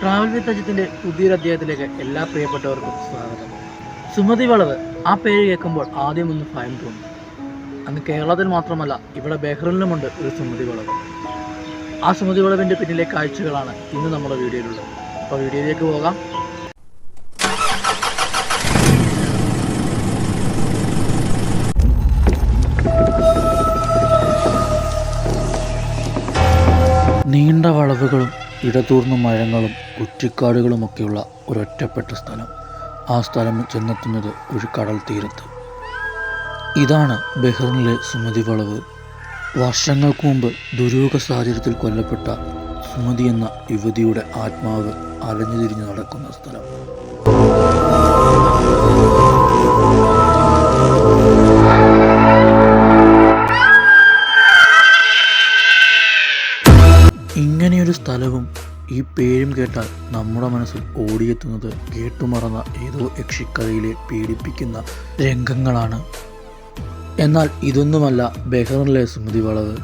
Travel with അജിത്തിന്റെ പുതിയൊരു അധ്യായത്തിലേക്ക് എല്ലാ പ്രിയപ്പെട്ടവർക്കും സ്വാഗതം. സുമതി വളവ് ആ പേര് കേൾക്കുമ്പോൾ ആദ്യം ഒന്ന് ഭയം തോന്നും. അന്ന് കേരളത്തിൽ മാത്രമല്ല ഇവിടെ ബഹ്റിനിലുമുണ്ട് ഒരു സുമതി വളവ്. ആ സുമതി വളവിന്റെ പിന്നിലെ കാഴ്ചകളാണ് ഇന്ന് നമ്മുടെ വീഡിയോയിലുള്ളത്. അപ്പോൾ വീഡിയോയിലേക്ക് പോകാം. നീണ്ട വളവുകളും ഇടതൂർന്ന മരങ്ങളും കുറ്റിക്കാടുകളുമൊക്കെയുള്ള ഒരൊറ്റപ്പെട്ട സ്ഥലം. ആ സ്ഥലം ചെന്നെത്തുന്നത് ഒരു കടൽ തീരത്ത്. ഇതാണ് ബഹ്റിനിലെ സുമതി വളവ്. വർഷങ്ങൾക്ക് മുമ്പ് ദുരൂഹ സാഹചര്യത്തിൽ കൊല്ലപ്പെട്ട സുമതി എന്ന യുവതിയുടെ ആത്മാവ് അലഞ്ഞു തിരിഞ്ഞു നടക്കുന്ന സ്ഥലം. ഇങ്ങനെയൊരു സ്ഥലവും ഈ പേരും കേട്ടാൽ നമ്മുടെ മനസ്സിൽ ഓടിയെത്തുന്നത് കേട്ടുമറന്ന ഏതോ യക്ഷിക്കഥയിലെ പീഡിപ്പിക്കുന്ന രംഗങ്ങളാണ്. എന്നാൽ ഇതൊന്നുമല്ല ബെഹറിലെ സുമതി വളവ്.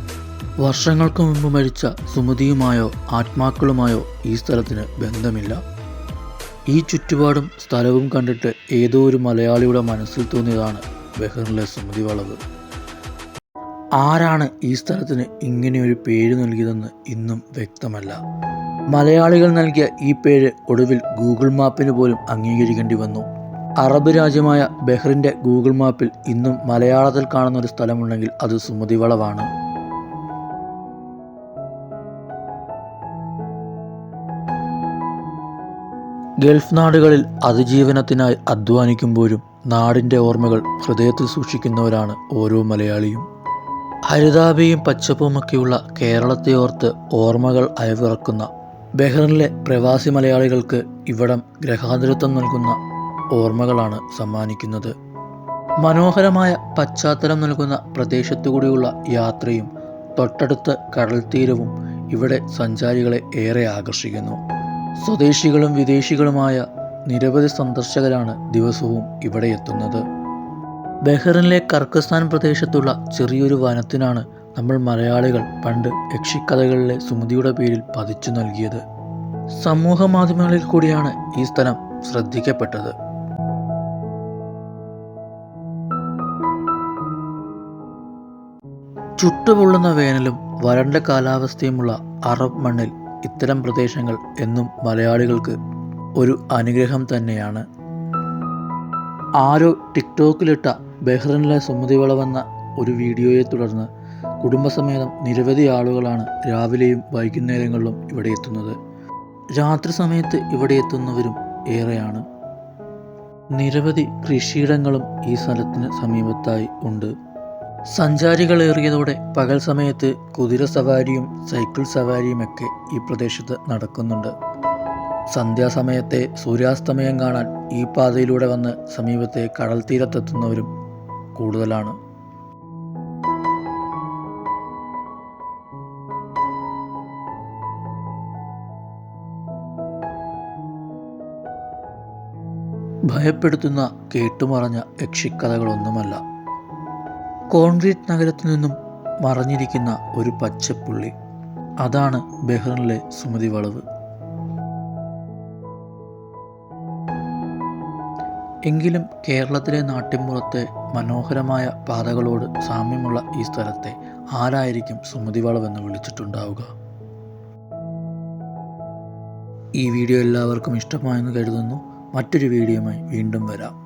വർഷങ്ങൾക്ക് മുമ്പ് മരിച്ച സുമതിയുമായോ ആത്മാക്കളുമായോ ഈ സ്ഥലത്തിന് ബന്ധമില്ല. ഈ ചുറ്റുപാടും സ്ഥലവും കണ്ടിട്ട് ഏതോ ഒരു മലയാളിയുടെ മനസ്സിൽ തോന്നിയതാണ് ബെഹറിലെ സുമതി വളവ്. ആരാണ് ഈ സ്ഥലത്തിന് ഇങ്ങനെയൊരു പേര് നൽകിയതെന്ന് ഇന്നും വ്യക്തമല്ല. മലയാളികൾ നൽകിയ ഈ പേര് ഒടുവിൽ ഗൂഗിൾ മാപ്പിന് പോലും അംഗീകരിക്കേണ്ടി വന്നു. അറബ് രാജ്യമായ ബഹ്റിന്റെ ഗൂഗിൾ മാപ്പിൽ ഇന്നും മലയാളത്തിൽ കാണുന്ന ഒരു സ്ഥലമുണ്ടെങ്കിൽ അത് സുമതിവളവാണ്. ഗൾഫ് നാടുകളിൽ അതിജീവനത്തിനായി അധ്വാനിക്കുമ്പോഴും നാടിന്റെ ഓർമ്മകൾ ഹൃദയത്തിൽ സൂക്ഷിക്കുന്നവരാണ് ഓരോ മലയാളിയും. ഹരിതാഭയും പച്ചപ്പുമൊക്കെയുള്ള കേരളത്തെ ഓർത്ത് ഓർമ്മകൾ അയവിറക്കുന്ന ബഹ്റിനിലെ പ്രവാസി മലയാളികൾക്ക് ഇവിടം ഗ്രഹാതിരത്വം നൽകുന്ന ഓർമ്മകളാണ് സമ്മാനിക്കുന്നത്. മനോഹരമായ പശ്ചാത്തലം നൽകുന്ന പ്രദേശത്തുകൂടിയുള്ള യാത്രയും തൊട്ടടുത്ത കടൽ തീരവും ഇവിടെ സഞ്ചാരികളെ ഏറെ ആകർഷിക്കുന്നു. സ്വദേശികളും വിദേശികളുമായ നിരവധി സന്ദർശകരാണ് ദിവസവും ഇവിടെ എത്തുന്നത്. ബഹ്റിനിലെ കർക്കസ്ഥാൻ പ്രദേശത്തുള്ള ചെറിയൊരു വനത്തിനാണ് നമ്മൾ മലയാളികൾ പണ്ട് യക്ഷിക്കഥകളിലെ സുമതിയുടെ പേരിൽ പതിച്ചു നൽകിയത്. സമൂഹ മാധ്യമങ്ങളിൽ കൂടിയാണ് ഈ സ്ഥലം ശ്രദ്ധിക്കപ്പെട്ടത്. ചുട്ടുപൊള്ളുന്ന വേനലും വരണ്ട കാലാവസ്ഥയുമുള്ള അറബ് മണ്ണിൽ ഇത്തരം പ്രദേശങ്ങൾ എന്നും മലയാളികൾക്ക് ഒരു അനുഗ്രഹം തന്നെയാണ്. ആരോ ടിക്ടോക്കിലിട്ട ബഹ്റിനിലെ സുമതി വളവെന്ന ഒരു വീഡിയോയെ തുടർന്ന് കുടുംബസമേതം നിരവധി ആളുകളാണ് രാവിലെയും വൈകുന്നേരങ്ങളിലും ഇവിടെ എത്തുന്നത്. രാത്രി സമയത്ത് ഇവിടെ എത്തുന്നവരും ഏറെയാണ്. നിരവധി കൃഷിയിടങ്ങളും ഈ സ്ഥലത്തിന് സമീപത്തായി ഉണ്ട്. സഞ്ചാരികളേറിയതോടെ പകൽ സമയത്ത് കുതിര സവാരിയും സൈക്കിൾ സവാരിയുമൊക്കെ ഈ പ്രദേശത്ത് നടക്കുന്നുണ്ട്. സന്ധ്യാസമയത്തെ സൂര്യാസ്തമയം കാണാൻ ഈ പാതയിലൂടെ വന്ന് സമീപത്തെ കടൽ തീരത്തെത്തുന്നവരും കൂടുതലാണ്. ഭയപ്പെടുത്തുന്ന കേട്ടുമറഞ്ഞ യക്ഷിക്കഥകളൊന്നുമല്ല. കോൺക്രീറ്റ് നഗരത്തിൽ നിന്നും മറഞ്ഞിരിക്കുന്ന ഒരു പച്ചപ്പുള്ളി. അതാണ് ബെഹ്റിനിലെ സുമതി വളവ്. എങ്കിലും കേരളത്തിലെ നാട്ടിൻപുറത്തെ മനോഹരമായ പാതകളോട് സാമ്യമുള്ള ഈ സ്ഥലത്തെ ആരായിരിക്കും സുമതി വളവെന്ന് വിളിച്ചിട്ടുണ്ടാവുക? ഈ വീഡിയോ എല്ലാവർക്കും ഇഷ്ടമായെന്ന് കരുതുന്നു. മറ്റൊരു വീഡിയോയുമായി വീണ്ടും വരാം.